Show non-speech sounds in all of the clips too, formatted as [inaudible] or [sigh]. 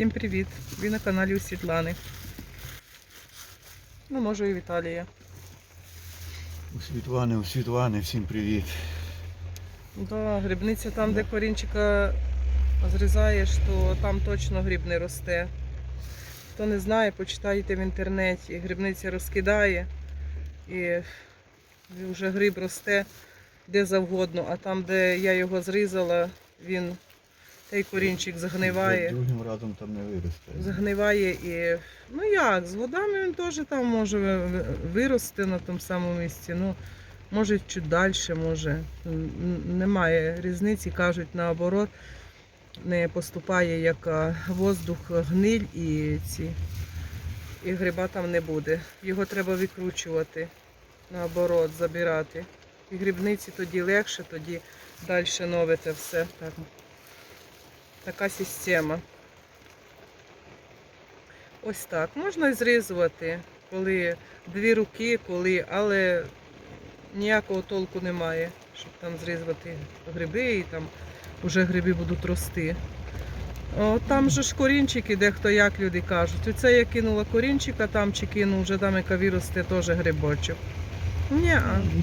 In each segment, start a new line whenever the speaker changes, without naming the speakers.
Всім привіт! Ви на каналі у Світлани. Ну, може і Віталія.
У Світлани, у Світлани, всім привіт.
Да, грибниця там, де корінчика зрізаєш, то там точно гриб не росте. Хто не знає, почитайте в інтернеті. Грибниця розкидає і вже гриб росте де завгодно, а там, де я його зрізала, він той корінчик загниває.
Другим разом там не виросте.
загниває і. Ну як, з водами він теж там може ви- ви- вирости на тому самому місці. Ну, може чуть далі, може. Немає різниці, кажуть, наоборот, не поступає як воздух, гниль і ці. І гриба там не буде. Його треба викручувати, наоборот, забирати. І грибниці тоді легше, тоді далі нове це все. Так. Така система. Ось так. Можна і зрізувати, коли дві руки, коли, але ніякого толку немає, щоб там зрізати гриби і там вже гриби будуть рости. О, там же ж корінчики, дехто як люди кажуть. Оце я кинула корінчика, там чи кину, вже там яка виросте теж грибочок. Ні,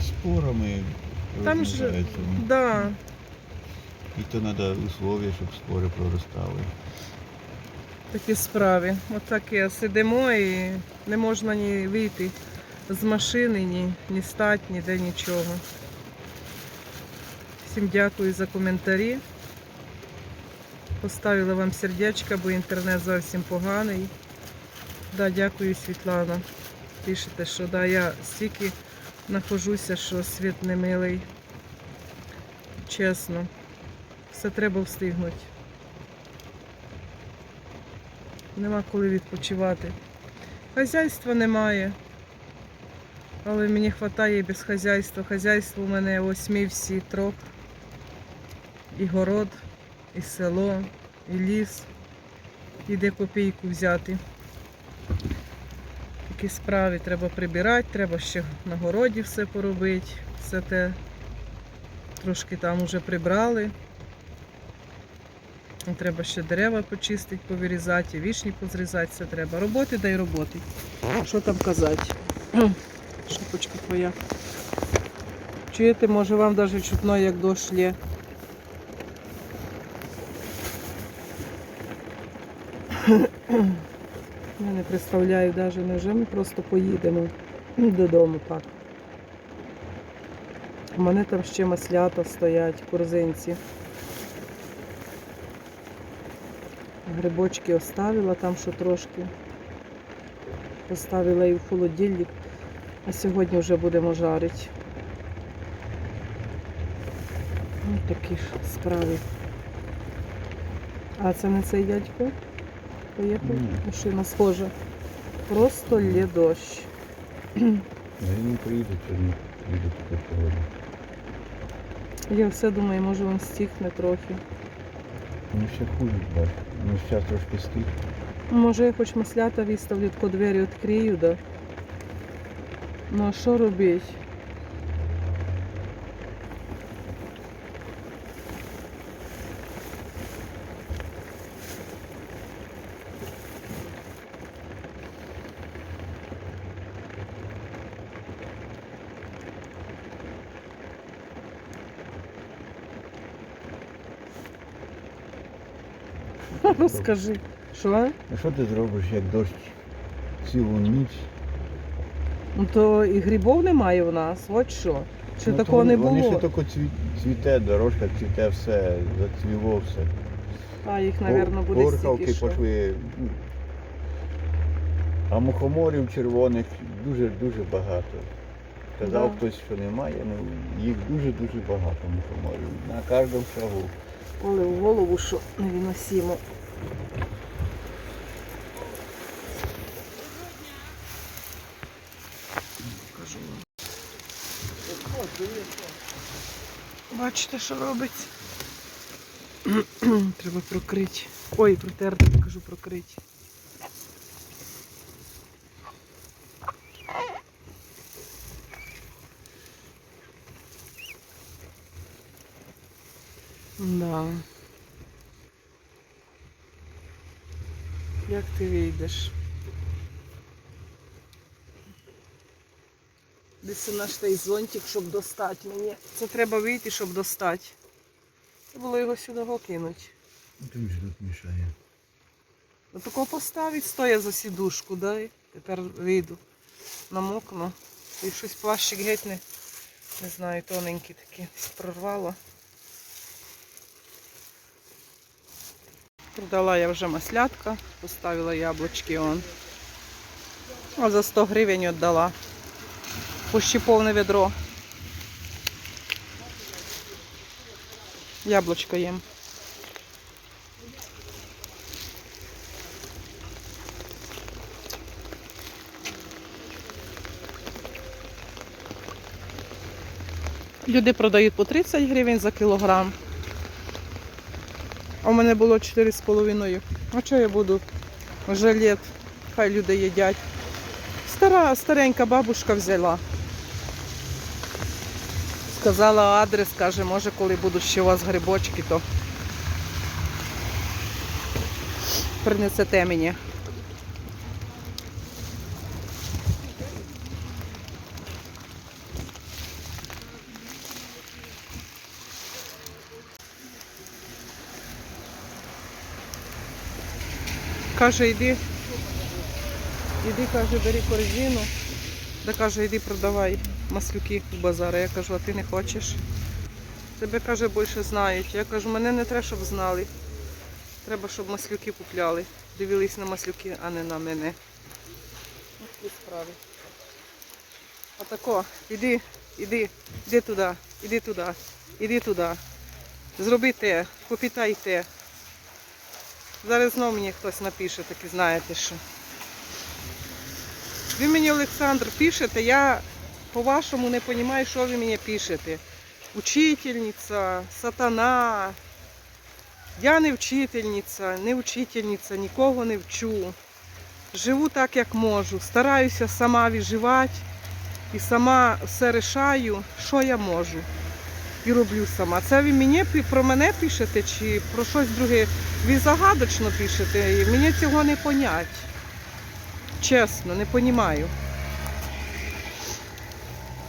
спорами
там ж, да,
І то треба условия, щоб спори проростали.
такі справи. Отаке сидимо і не можна ні вийти з машини, ні, ні стати, ніде нічого. Всім дякую за коментарі. Поставила вам сердечко, бо інтернет зовсім поганий. Да, дякую, Світлана. Пишете, що да, я стільки нахожуся, що світ не милий. Чесно. Все треба встигнути. Нема коли відпочивати. Хазяйства немає. Але мені вистачає без хазяйства. Хазяйство у мене восьмі всі трьох. І город, і село, і ліс. І де копійку взяти. Такі справи треба прибирати, треба ще на городі все поробити. Все те трошки там уже прибрали. Треба ще дерева почистити, повирізати, вішні позрізати, все треба. Роботи да й роботи. Що там казати? [clears throat] Шапочка твоя. Чуєте, може вам навіть чутно, як дощ лє. [clears throat] Я не представляю навіть, невже ми просто поїдемо додому так. У мене там ще маслята стоять корзинці. Грибочки оставила там, що трошки. Поставила і в холодильник, а сьогодні вже будемо жарити. Ось такі ж справи. А це не цей дядько? Поїхав? Машина схожа. Просто лє дощ.
Приїде, чи не приїде таке погода.
Я все думаю, може він стихне трохи.
Ну ще хуже, бач. Ну зараз трошки стих.
Може я хоч маслята виставлю, тако двері відкрию, да? Ну а що робити? Розкажи. Що?
А що ти зробиш, як дощ цілу ніч?
Ну то і грибов немає у нас, от що. Чи
Ну, то
такого
вони-
не
Вони ще
було?
тільки цві- цвіте, дорожка цвіте все, зацвіло все.
А їх, мабуть, буде стільки що.
пошли. ну, А мухоморів червоних дуже-дуже багато. Казав
Да.
хтось, що немає, ну їх дуже-дуже багато мухоморів. На кожному шагу.
Коли в голову, що невиносимо. Бачите, що робиться? [clears throat] Треба прокрити. Ой, протерти, кажу, прокрити. Да. Як ти вийдеш? Десь наш той зонтик, щоб достати мені. Це треба вийти, щоб достати. Було його сюди кинути.
Ти ж тут мішає.
Ну такого поставить, стоя за сідушку, дай. Тепер вийду. Намокну. І щось плащик геть не, не знаю, тоненький такий, прорвало. Продала я вже маслятка, поставила яблучки он. А за 100 гривень віддала. Почти повне відро. Яблучко їм. Люди продають по 30 гривень за кілограм. У мене було 4,5. А що я буду? Жалет, Хай люди їдять. Стара, старенька бабушка взяла. Сказала адрес, каже, може, коли будуть ще у вас грибочки, то принесете мені. Каже, йди, іди, каже, бери корзину. Да каже, йди продавай маслюки у базарі. Я кажу, а ти не хочеш? Тебе каже, більше знають. Я кажу, мене не треба, щоб знали. Треба, щоб маслюки купляли. Дивились на маслюки, а не на мене. Ось такі справи. Отако, іди, іди, іди туди, іди туди, іди туди. Зроби те, попітай те. Зараз знов мені хтось напише, таки знаєте що. Ви мені, Олександр, пишете, я по-вашому не розумію, що ви мені пишете. Учительниця, сатана. Я не вчительниця, не вчительниця, нікого не вчу. Живу так, як можу. Стараюся сама виживати і сама все рішаю, що я можу. І роблю сама. Це ви мені про мене пишете чи про щось друге? Ви загадочно пишете, і мені цього не понять. Чесно, не понімаю.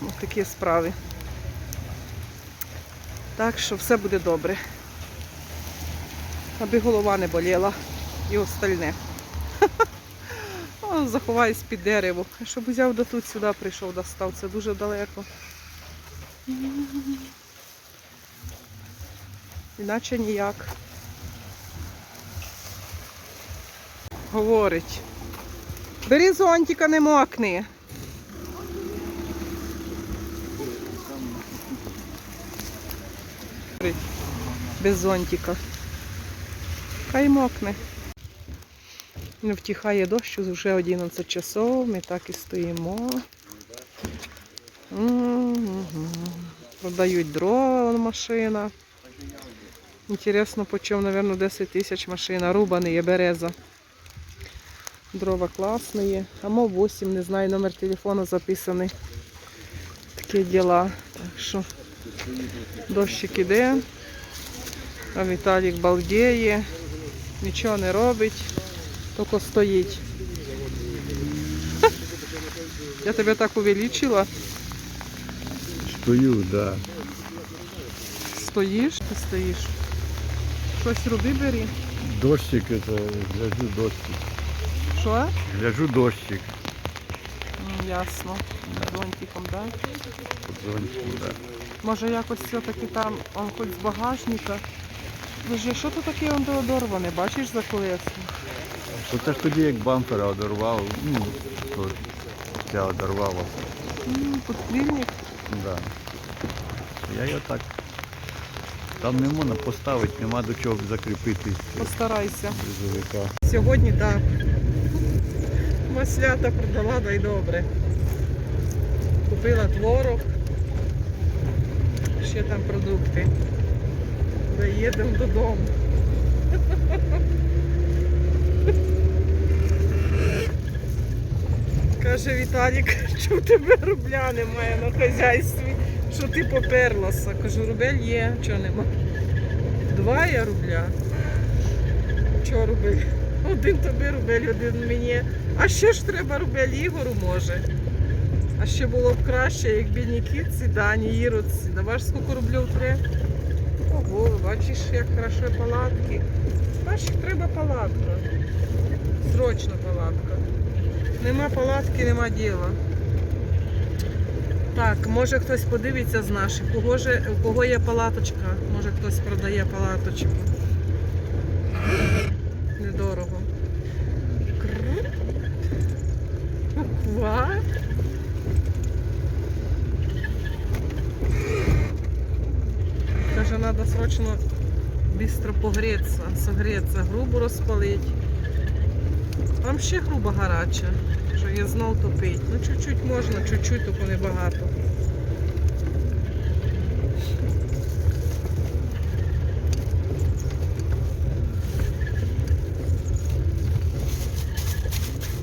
Ось такі справи. Так що все буде добре. Аби голова не боліла і остальне. [laughs] Заховаюсь під дерево. Щоб взяв до тут сюди прийшов, достав. Це дуже далеко. Іначе ніяк. Говорить. Бери зонтика, не мокни. Без зонтика. Хай мокне. Не втихає дощ, вже 11 часов, ми так і стоїмо. Продають дрова машина. Інтересно, по чому, мабуть, 10 тисяч машина. Рубаний є береза. Дрова класні. Амо 8, не знаю, номер телефону записаний. Такі діла. Так що дощик іде. А Віталік балдіє. Нічого не робить, тільки стоїть. Ха! Я тебе так увеличила.
Стою, да.
Стоїш, ти стоїш. Щось роби бери.
Дощик, это, гляжу дощик.
Що?
Гляжу дощик.
М, Ясно. Зонтиком, так? Да?
Под зонтиком, да.
Може якось все-таки там, он хоч з багажника. Боже, що тут таке он одорване, бачиш за колесом?
То це ж тоді як бампера одорвав, ну, то ця одорвалася.
М, Подстрільник.
Да. Я його так. Там не можна поставити, нема до чого закріпити
Постарайся.
грузовика.
Сьогодні так. Маслята продала, да й добре. Купила творог. Ще там продукти. Да їдемо додому. Каже Віталік, [laughs] що в тебе рубля немає на хазяйстві, що ти поперлася. Кажу, рубель є, чого нема. Два я рубля. Чого рубель? Один тобі рубель, один мені. А що ж треба рубель Ігору може? А ще було б краще, якби Нікітці, Дані, Іродці. Давай ж скільки рублів треба? Ого, бачиш, як хорошо палатки. Бачиш, треба палатка. Срочно палатка. Нема палатки, нема діла. Так, може хтось подивиться з наших, кого, же, у кого є палаточка, може хтось продає палаточку. Недорого. Крррр. Каже, треба срочно быстро погреться, согреться, грубу розпалить. Там ще груба гаряча, що знов топить. Ну, чуть-чуть можна, чуть-чуть, тільки небагато.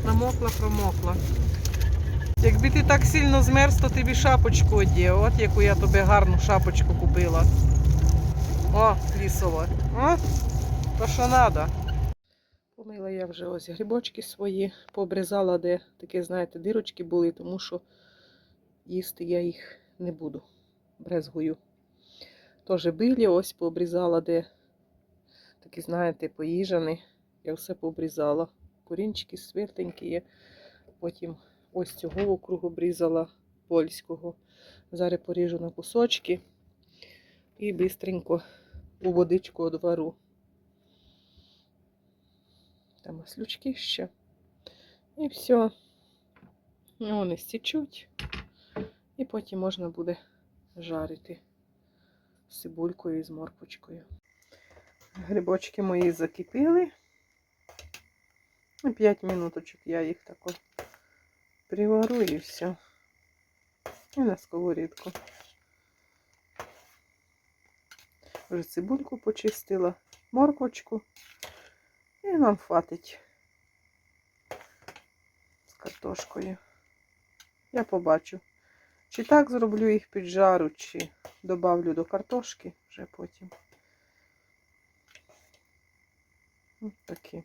Намокла, промокла. Якби ти так сильно змерз, то тобі шапочку одів. От яку я тобі гарну шапочку купила. О, лісова. О, то що треба. Я вже ось грибочки свої, пообрізала, де такі, знаєте, дирочки були, тому що їсти я їх не буду. Брезгую. Теж билі, ось пообрізала, де такі, знаєте, поїжані. Я все пообрізала. Корінчики світленькі є. Потім ось цього округу обрізала польського. Зараз поріжу на кусочки і бистренько у водичку одвару. Там маслючки ще. І все. Вони стічуть. І потім можна буде жарити з цибулькою і з морквочкою. Грибочки мої закипіли. 5 минуточок я їх тако привару і все. І на сковорідку. Вже цибульку почистила, морквочку. І нам хватить з картошкою. Я побачу. Чи так зроблю їх під жару, чи добавлю до картошки вже потім. Ось такі.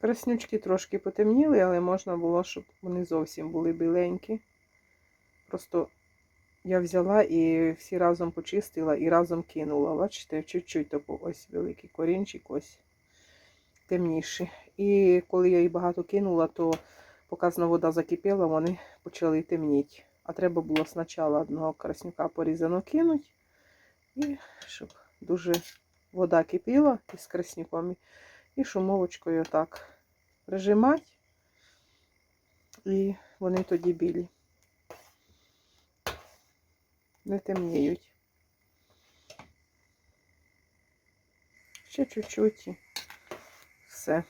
Краснючки трошки потемніли, але можна було, щоб вони зовсім були біленькі. Просто я взяла і всі разом почистила і разом кинула. Бачите, чуть-чуть таку ось великий корінчик, ось темніший. І коли я їх багато кинула, то показна вода закипіла, вони почали темніти. А треба було спочатку одного краснюка порізано кинути. І щоб дуже вода кипіла із краснюком. І шумовочкою так прижимати. І вони тоді білі. Не темніють. Ще чуть-чуть і все.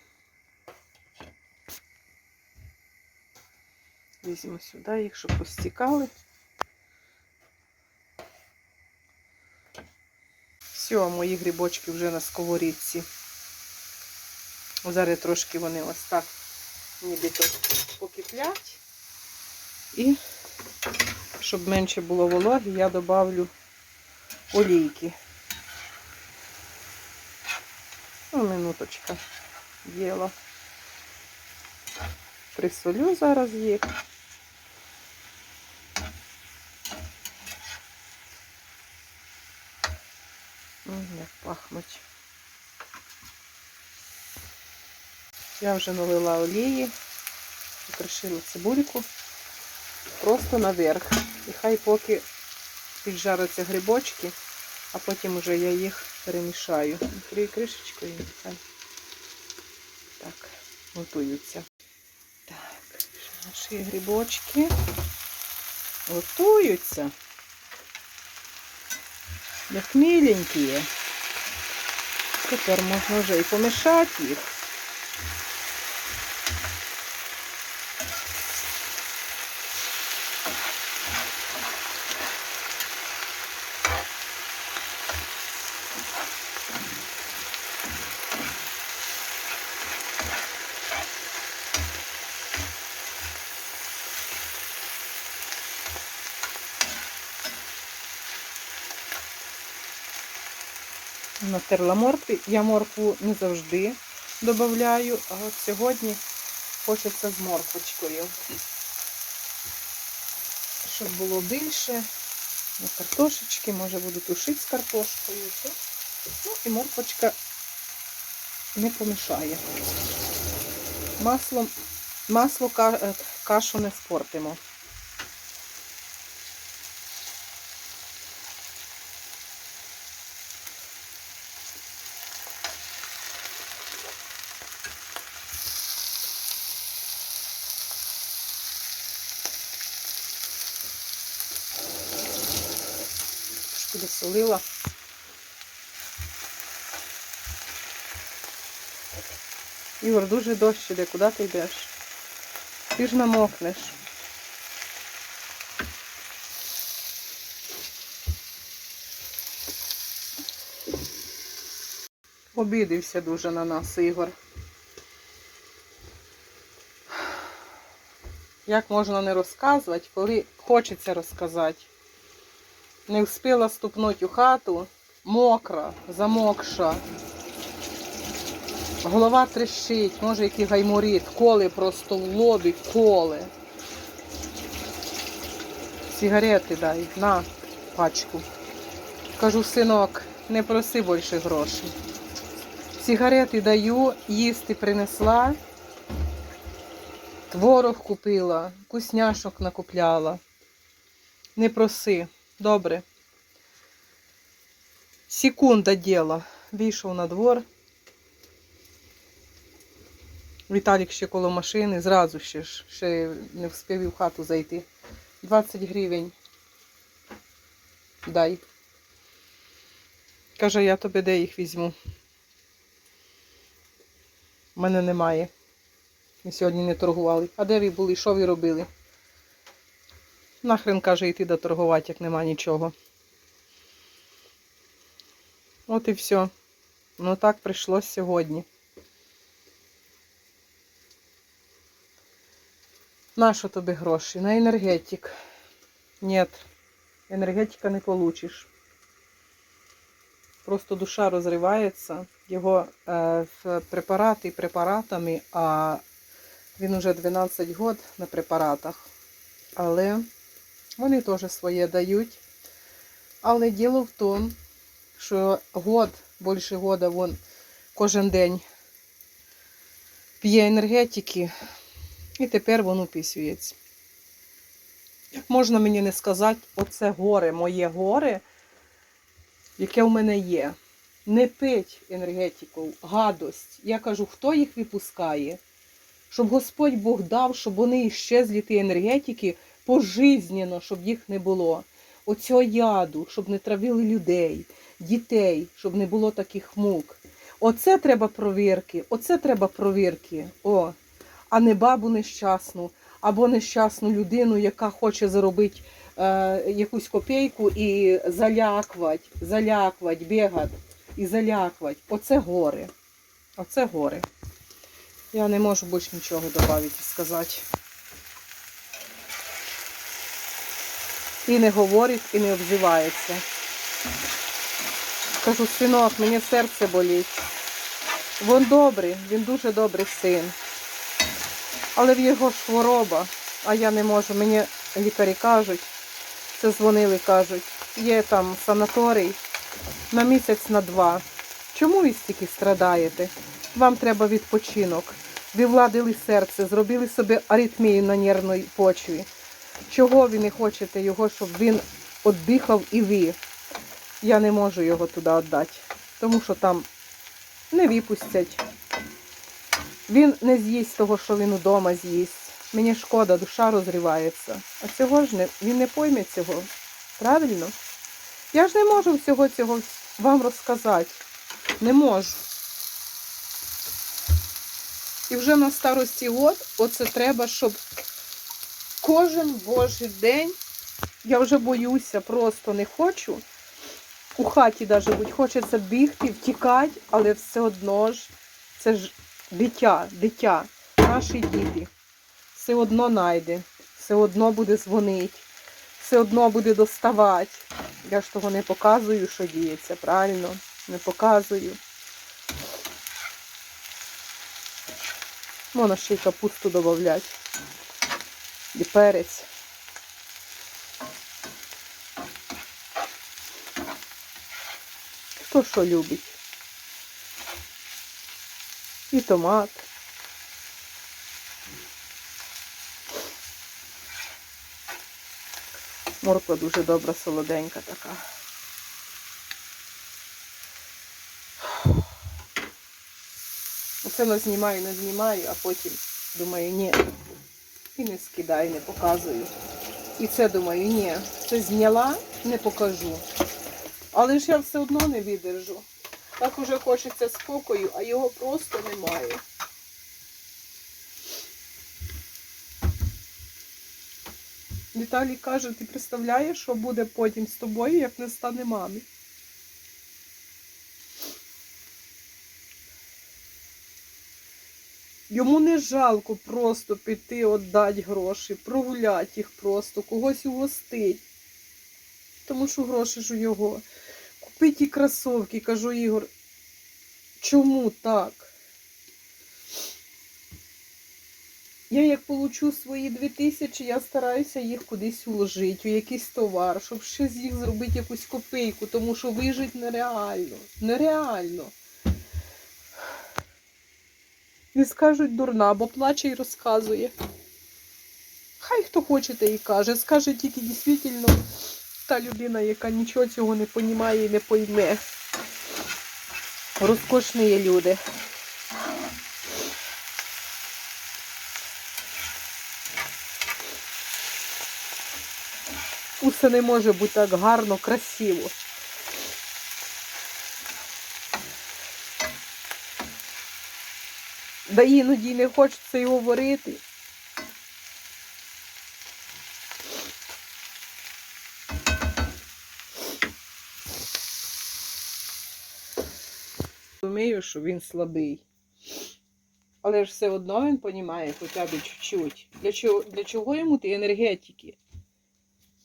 Візьму сюди їх, щоб постікали. Все, мої грибочки вже на сковорідці. Зараз трошки вони ось так нібито покиплять. І щоб менше було вологи, я добавлю олійки. Ну, минуточка діла. Присолю зараз їх. Як пахнуть. Я вже налила олії, покришила цибульку просто наверх. І хай поки піджаряться грибочки, а потім вже я їх перемішаю. Крию кришечкою і нехай так готуються. Так, наші грибочки готуються. Як міленькі. Тепер можна вже і помішати їх. Натерла моркві. Я моркву не завжди додаю, а от сьогодні хочеться з морквочкою. Щоб було більше. На картошечки, може буду тушити з картошкою. Ну і морквочка не помішає. Маслом, масло е, кашу не спортимо. Трошки досолила. Ігор, дуже дощ іде, куди ти йдеш? Ти ж намокнеш. Обідився дуже на нас, Ігор. Як можна не розказувати, коли хочеться розказати? Не встигла ступнути у хату, мокра, замокша. Голова трещить, може який гайморіт, коли просто в лобі, коли. Сигарети дай, на пачку. Кажу, синок, не проси більше грошей. Сигарети даю, їсти принесла, творог купила, вкусняшок накупляла. Не проси, добре. Секунда діла. Вийшов на двор. Віталік ще коло машини, зразу ще ще не встиг в хату зайти. 20 гривень. Дай. Каже, я тобі де їх візьму. У мене немає. Ми сьогодні не торгували. А де ви були? Що ви робили? Нахрен каже йти доторгувати, як нема нічого. От і все. Ну так прийшлось сьогодні. Нащо тобі гроші? На енергетик. Ні, енергетика не получиш. Просто душа розривається. Його е, препарати препаратами, а він уже 12 год на препаратах. Але вони теж своє дають. Але діло в тому, що год, більше года, він кожен день п'є енергетики, і тепер воно пісюється. Як можна мені не сказати, оце горе, моє горе, яке в мене є. Не пить енергетику, гадость. Я кажу, хто їх випускає? Щоб Господь Бог дав, щоб вони іщезлі ті енергетики пожизненно, щоб їх не було. Оцього яду, щоб не травили людей, дітей, щоб не було таких мук. Оце треба провірки, оце треба провірки. О, а не бабу нещасну, або нещасну людину, яка хоче заробити е, якусь копійку і залякувати, залякувати, бігати і залякувати. Оце горе. Оце горе. Я не можу більше нічого додати і сказати. І не говорить, і не обзивається. Кажу, синок, мені серце болить. Він добрий, він дуже добрий син. Але в його ж хвороба, а я не можу. Мені лікарі кажуть, це дзвонили, кажуть, є там санаторій на місяць, на два. Чому ви стільки страдаєте? Вам треба відпочинок. Ви владили серце, зробили собі аритмію на нервній почві. Чого ви не хочете його, щоб він віддихав і ви? Я не можу його туди віддати, тому що там не випустять. Він не з'їсть того, що він вдома з'їсть. Мені шкода, душа розривається. А цього ж не, він не пойме цього. Правильно? Я ж не можу всього цього вам розказати. Не можу. І вже на старості год оце треба, щоб кожен божий день, я вже боюся, просто не хочу. У хаті навіть будь хочеться бігти, втікати, але все одно ж це ж дитя, дитя, наші діти. Все одно найде, все одно буде дзвонити, все одно буде доставати. Я ж того не показую, що діється, правильно? не показую. Можна ще й капусту додати. І перець. Хто що любить? І томат. Морква дуже добра, солоденька така. Оце назнімаю, назнімаю, а потім думаю, ні. І не скидаю, не показую. І це думаю, ні, це зняла, не покажу. Але ж я все одно не видержу. Так уже хочеться спокою, а його просто немає. Віталій каже, ти представляєш, що буде потім з тобою, як не стане мами. Йому не жалко просто піти, віддати гроші, прогуляти їх просто, когось угостить. Тому що гроші ж у його. Купи ті кросовки, кажу Ігор. Чому так? Я як получу свої дві тисячі, я стараюся їх кудись уложити, у якийсь товар, щоб ще з їх зробити якусь копійку, тому що вижити нереально. Нереально. І скажуть дурна, бо плаче і розказує. Хай хто хоче, те і каже. Скаже тільки дійсно та людина, яка нічого цього не понімає і не пойме. Розкошні є люди. Усе не може бути так гарно, красиво. Да іноді не хочеться й говорити. Розумію, що він слабий. Але ж все одно він розуміє хоча б чуть-чуть. Для чого, для чого йому ті енергетики?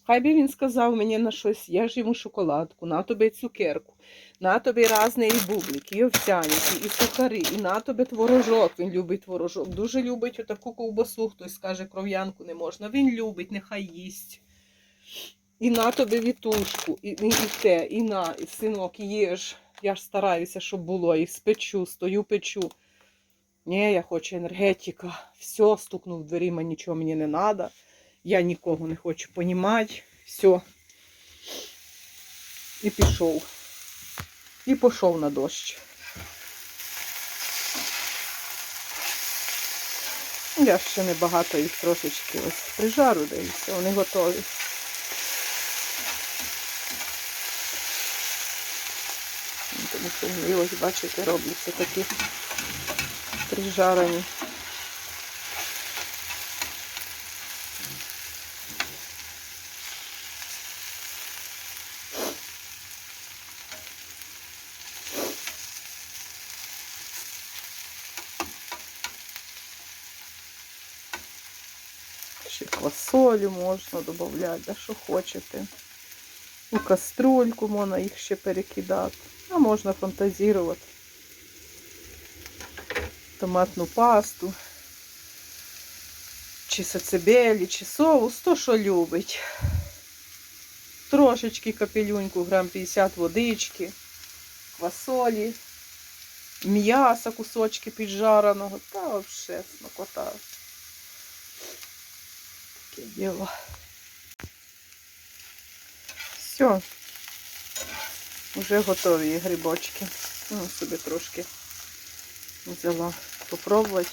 Хай би він сказав мені на щось, я ж йому шоколадку, на тобі цукерку, на тобі різні і бублики, і овсяники, і сухари, і на тобі творожок. Він любить творожок. Дуже любить отаку ковбасу, хтось скаже, кров'янку не можна. Він любить, нехай їсть. І на тобі вітушку, і, і, і те, і на, і синок, їж. Я ж стараюся, щоб було, і спечу, стою, печу. Ні, я хочу енергетика. Все, стукнув в дверима, нічого мені не треба. Я нікого не хочу понімати. Все. І пішов. І пішов на дощ. Я ще небагато їх трошечки ось прижару, де і все, вони готові. Тому що вони ось, бачите, робляться такі прижарені. Ще квасолю можна додати, да, що хочете. У каструльку можна їх ще перекидати. А можна фантазірувати. Томатну пасту. Чи сацебелі, чи соус, то що любить. Трошечки капелюньку, грам 50 водички, квасолі, м'яса, кусочки піджареного. Та взагалі смакота. Таке діло. Все. Вже готові грибочки. Ну, собі трошки взяла попробувати.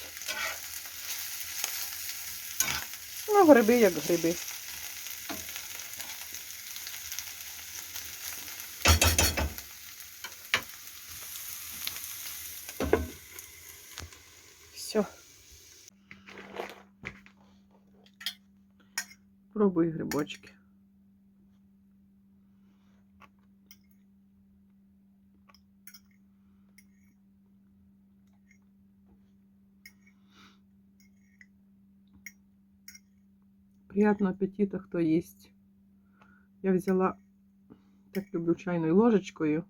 Ну, гриби як гриби. Все. Пробуй грибочки. Приятного аппетита, хто їсть. Я взяла, так люблю чайною ложечкою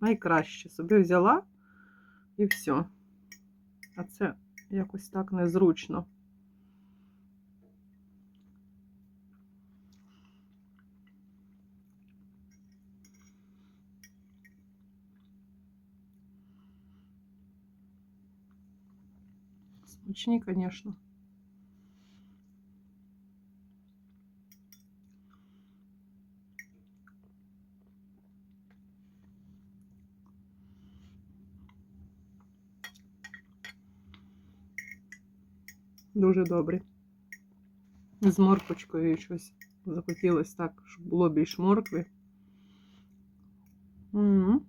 найкраще собі взяла і все. А це якось так незручно. Смачні, звісно. Дуже добрі. З морквочкою щось захотілося так, щоб було більш моркви. М.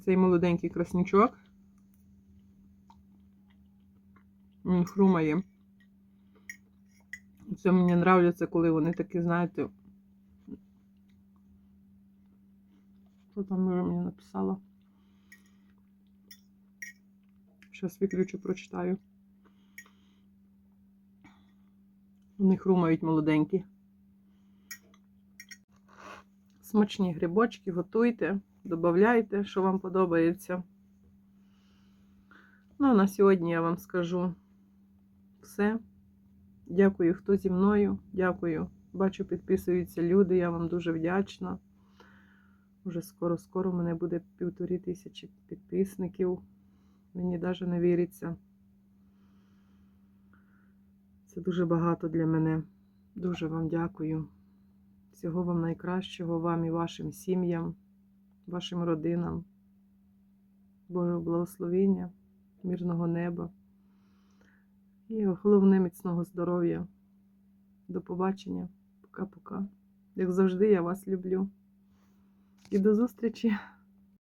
Цей молоденький краснячок. Він хрумає. Це мені нравляться, коли вони такі, знаєте. Що там вже мені написала? Зараз виключу, прочитаю. Вони хрумають молоденькі. Смачні грибочки, готуйте, додавайте, що вам подобається. Ну, а на сьогодні я вам скажу все. Дякую, хто зі мною. Дякую. Бачу, підписуються люди. Я вам дуже вдячна. Уже скоро-скоро мене буде півтори тисячі підписників. Мені навіть не віриться. Це дуже багато для мене. Дуже вам дякую. Всього вам найкращого, вам і вашим сім'ям, вашим родинам. Божого благословення, мирного неба. І головне міцного здоров'я. До побачення. Пока-пока. Як завжди, я вас люблю. І до зустрічі!